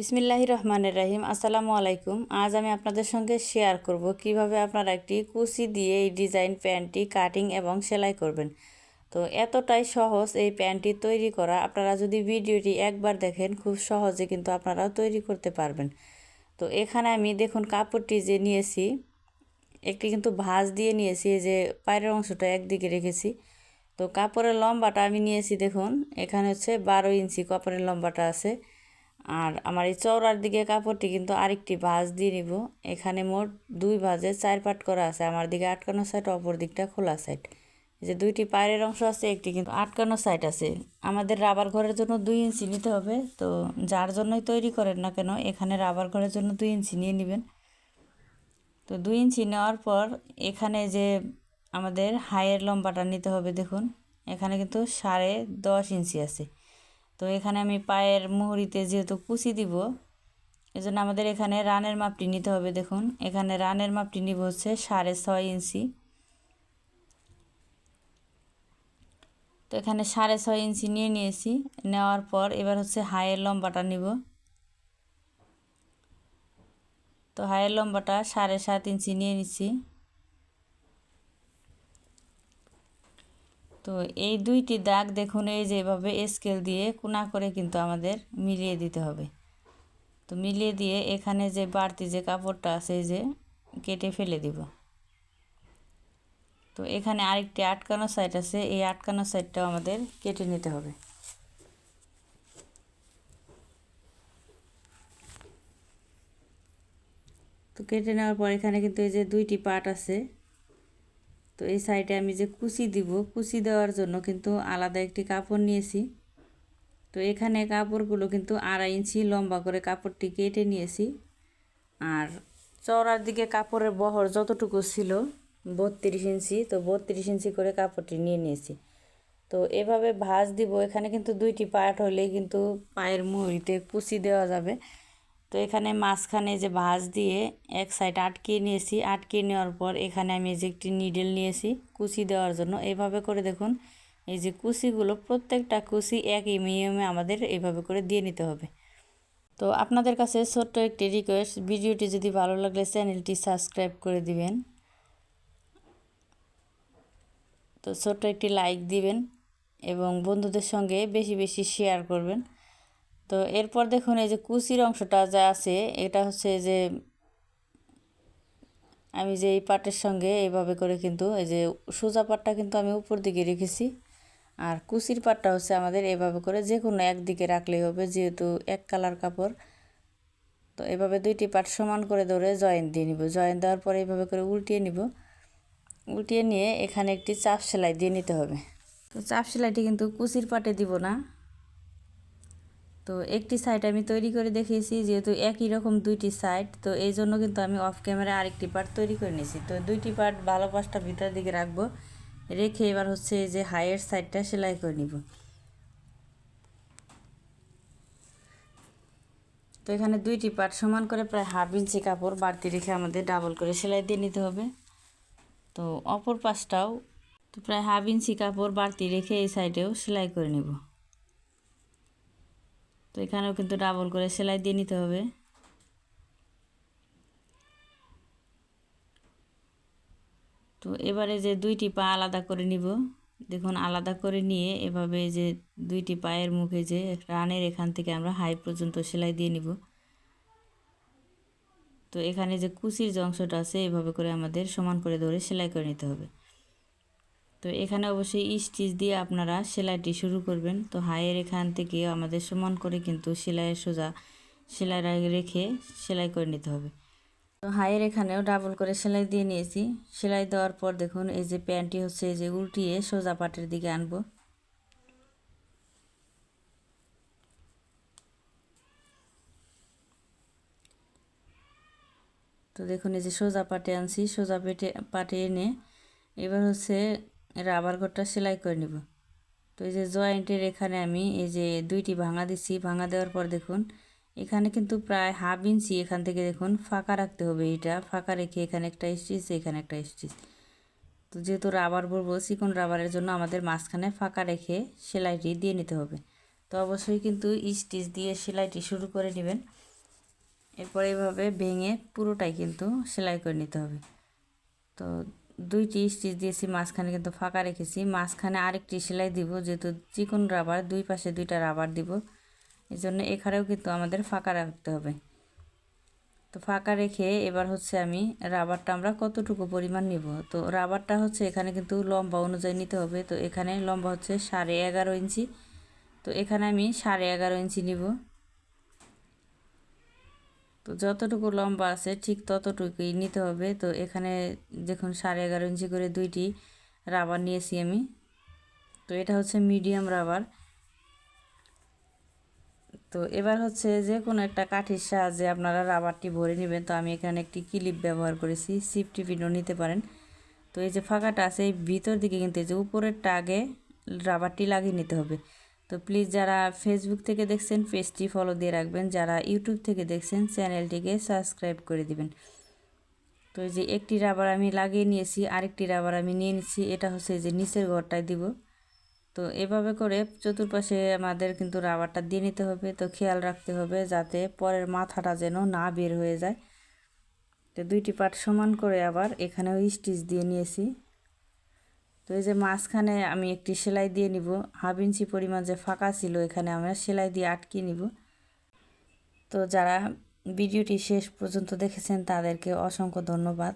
বিসমিল্লাহি রহমানের রাহিম। আসসালামু আলাইকুম। আজ আমি আপনাদের সঙ্গে শেয়ার করব কীভাবে আপনারা একটি কুচি দিয়ে এই ডিজাইন প্যান্টটি কাটিং এবং সেলাই করবেন। তো এতটাই সহজ এই প্যান্টটি তৈরি করা। আপনারা যদি ভিডিওটি একবার দেখেন, খুব সহজে কিন্তু আপনারাও তৈরি করতে পারবেন। তো এখানে আমি দেখুন কাপড়টি যে নিয়েছি, একটি কিন্তু ভাঁজ দিয়ে নিয়েছি, এই যে পায়ের অংশটা একদিকে রেখেছি। তো কাপড়ের লম্বাটা আমি নিয়েছি দেখুন, এখানে হচ্ছে বারো ইঞ্চি কাপড়ের লম্বাটা আছে। আর আমার এই চওড়ার দিকে কাপড়টি কিন্তু আরেকটি ভাঁজ দিয়ে নিব। এখানে মোট দুই ভাঁজে চার পাট করা আছে। আমার দিকে আটকানো সাইড অপর দিকটা খোলা সাইড যে দুইটি পায়ের অংশ আছে, একটি কিন্তু আটকানো সাইড আছে। আমাদের রাবার ঘরের জন্য দুই ইঞ্চি নিতে হবে। তো যার জন্যই তৈরি করেন না কেন, এখানে রাবার ঘরের জন্য দুই ইঞ্চি নিয়ে নেবেন। তো দুই ইঞ্চি নেওয়ার পর এখানে যে আমাদের হাইয়ের লম্বাটা নিতে হবে, দেখুন। এখানে কিন্তু সাড়ে দশ ইঞ্চি আছে। তো এখানে আমি পায়ের মুহুরিতে যেহেতু কুচি দিব, এজন্য আমাদের এখানে রানের মাপটি নিতে হবে, দেখুন। এখানে রানের মাপটি নিব হচ্ছে সাড়ে ছয় ইঞ্চি। তো এখানে সাড়ে ছয় ইঞ্চি নিয়ে নিয়েছি, নেওয়ার পর এবার হচ্ছে হায়ের লম্বাটা নিব। তো হায়ের লম্বাটা সাড়ে সাত ইঞ্চি নিয়ে নিচ্ছি। তো এই দুইটি দাগ দেখুন, এই যেভাবে স্কেল দিয়ে কোনা করে কিন্তু আমাদের মিলিয়ে দিতে হবে। তো মিলিয়ে দিয়ে এখানে যে বাড়তি যে কাপড়টা আছে যে কেটে ফেলে দিব। তো এখানে আরেকটি আটকানো সাইড আছে, এই আটকানো সাইডটাও আমাদের কেটে নিতে হবে। তো কেটে নেওয়ার পর এখানে কিন্তু এই যে দুইটি পার্ট আছে তো এই সাইডে আমি যে কুচি দিব, কুচি দেওয়ার জন্য কিন্তু আলাদা একটি কাপড় নিয়েছি। তো এখানে কাপড়গুলো কিন্তু আড়াই ইঞ্চি লম্বা করে কাপড়টি কেটে নিয়েছি। আর চওড়ার দিকে কাপড়ের বহর যতটুকু ছিল বত্রিশ ইঞ্চি, তো বত্রিশ ইঞ্চি করে কাপড়টি নিয়ে নিয়েছি। তো এভাবে ভাঁজ দিব, এখানে কিন্তু দুইটি পার্ট হলেই কিন্তু পায়ের মুড়িতে কুচি দেওয়া যাবে। তো এখানে মাঝখানে যে ভাঁজ দিয়ে এক সাইড আটকিয়ে নিয়েছি। আটকিয়ে নেওয়ার পর এখানে আমি এই যে একটি নিডেল নিয়েছি কুচি দেওয়ার জন্য। এভাবে করে দেখুন, এই যে কুচিগুলো প্রত্যেকটা কুচি একই নিয়মে আমাদের এইভাবে করে দিয়ে নিতে হবে। তো আপনাদের কাছে ছোট্ট একটি রিকোয়েস্ট ভিডিওটি যদি ভালো লাগলে চ্যানেলটি সাবস্ক্রাইব করে দিবেন। তো ছোট্ট একটি লাইক দিবেন এবং বন্ধুদের সঙ্গে বেশি বেশি শেয়ার করবেন। তো এরপর দেখুন এই যে কুচির অংশটা যা আছে, এটা হচ্ছে যে আমি যে এই পাটের সঙ্গে এইভাবে করে কিন্তু এই যে সোজা পাটটা কিন্তু আমি উপর দিকে রেখেছি। আর কুচির পাটটা হচ্ছে আমাদের এভাবে করে যে কোনো একদিকে রাখলেই হবে, যেহেতু এক কালার কাপড়। তো এভাবে দুইটি পাট সমান করে ধরে জয়েন দিয়ে নিব। জয়েন দেওয়ার পরে এইভাবে করে উল্টিয়ে নিব। উল্টিয়ে নিয়ে এখানে একটি চাপ সেলাই দিয়ে নিতে হবে। তো চাপ সেলাইটি কিন্তু কুচির পাটে দিব না। তো একটি সাইড আমি তৈরি করে দেখিয়েছি, যেহেতু একই রকম দুইটি সাইড তো এই জন্য কিন্তু আমি অফ ক্যামেরা আরেকটি পার্ট তৈরি করে নিয়েছি। তো দুইটি পার্ট ভালো পাশটা ভিতরের দিকে রাখব, রেখে এবার হচ্ছে যে হাইয়ের সাইডটা সেলাই করে নিব। তো এখানে দুইটি পার্ট সমান করে প্রায় হাফ ইঞ্চি কাপড় বাড়তি রেখে আমাদের ডাবল করে সেলাই দিয়ে নিতে হবে। তো অপর পাশটাও তো প্রায় হাফ ইঞ্চি কাপড় বাড়তি রেখে এই সাইডেও সেলাই করে নেব। তো এখানেও কিন্তু ডাবল করে সেলাই দিয়ে নিতে হবে। তো এবারে যে দুইটি পা আলাদা করে নিব, দেখুন আলাদা করে নিয়ে এভাবে যে দুইটি পায়ের মুখে যে রানের এখান থেকে আমরা হাই পর্যন্ত সেলাই দিয়ে নিব। তো এখানে যে কুচির যে অংশটা আছে, এভাবে করে আমাদের সমান করে ধরে সেলাই করে নিতে হবে। তো এখানে অবশ্যই স্টিচ দিয়ে আপনারা সেলাইটি শুরু করবেন। তো হাইয়ের এখান থেকে আমাদের সমান করে কিন্তু সেলাইয়ের সোজা সেলাই রেখে সেলাই করে নিতে হবে। তো হাইয়ের এখানেও ডাবল করে সেলাই দিয়ে নিয়েছি। সেলাই দেওয়ার পর দেখুন এই যে প্যান্টটি হচ্ছে এই যে উল্টিয়ে সোজা পাটের দিকে আনব। তো দেখুন এই যে সোজা পাটে আনছি। সোজা পেটে, পাটে এনে এবার হচ্ছে রাবার ঘরটা সেলাই করে নিব। তো এই যে জয়েন্টের এখানে আমি এই যে দুইটি ভাঙা দিচ্ছি ভাঙা দেওয়ার পর দেখুন, এখানে কিন্তু প্রায় হাফ ইঞ্চি এখান থেকে দেখুন ফাঁকা রাখতে হবে এটা, ফাঁকা রেখে এখানে একটা স্টিচ এখানে একটা স্টিচ তো যেহেতু রাবার বলব চিকন রাবারের জন্য আমাদের মাঝখানে ফাঁকা রেখে সেলাইটি দিয়ে নিতে হবে। তো অবশ্যই কিন্তু স্টিচ দিয়ে সেলাইটি শুরু করে নেবেন। এরপর এইভাবে ভেঙে পুরোটাই কিন্তু সেলাই করে নিতে হবে। তো দুইটি স্টিচ দিয়েছি, মাঝখানে কিন্তু ফাঁকা রেখেছি। মাঝখানে আরেকটি সেলাই দিব, যেহেতু চিকন রাবার দুই পাশে দুইটা রাবার দিব। এই জন্য এখানেও কিন্তু আমাদের ফাঁকা রাখতে হবে। তো ফাঁকা রেখে এবার হচ্ছে আমি রাবারটা আমরা কতটুকু পরিমাণ নিব? তো রাবারটা হচ্ছে এখানে কিন্তু লম্বা অনুযায়ী নিতে হবে। তো এখানে লম্বা হচ্ছে সাড়ে এগারো ইঞ্চি। তো এখানে আমি সাড়ে এগারো ইঞ্চি নিব। তো যতটুকু লম্বা আছে, ঠিক ততটুকুই নিতে হবে। তো এখানে দেখুন, সাড়ে এগারো ইঞ্চি করে দুইটি রাবার নিয়েছি আমি। তো এটা হচ্ছে মিডিয়াম রাবার। তো এবার হচ্ছে যে কোনো একটা কাঠির সাহায্যে আপনারা রাবারটি ভরে নেবেন। তো আমি এখানে একটি ক্লিপ ব্যবহার করেছি সিফটি পিনও নিতে পারেন। তো এই যে ফাঁকাটা আছে, এই ভিতর দিকে কিন্তু এই যে উপরের টাগে রাবারটি লাগিয়ে নিতে হবে। তো প্লিজ যারা ফেসবুক থেকে দেখছেন পেজটি ফলো দিয়ে রাখবেন। যারা ইউটিউব থেকে দেখছেন চ্যানেলটিকে সাবস্ক্রাইব করে দিবেন। তো যে একটি রাবার আমি লাগিয়ে নিয়েছি, আরেকটি রাবার আমি নিয়ে নিচ্ছি। এটা হচ্ছে যে নিচের ঘরটায় দিব। তো এভাবে করে চতুর্পাশে আমাদের কিন্তু রাবারটা দিয়ে নিতে হবে। তো খেয়াল রাখতে হবে যাতে পরের মাথাটা যেন না বের হয়ে যায়। তো দুইটি পাট সমান করে আবার এখানেও স্টিচ দিয়ে নিয়েছি। তো এই যে মাঝখানে আমি একটি সেলাই দিয়ে নিব। হাফ ইঞ্চি পরিমাণ যে ফাঁকা ছিল, এখানে আমরা সেলাই দিয়ে আটকিয়ে নিব। তো যারা ভিডিওটি শেষ পর্যন্ত দেখেছেন, তাদেরকে অসংখ্য ধন্যবাদ।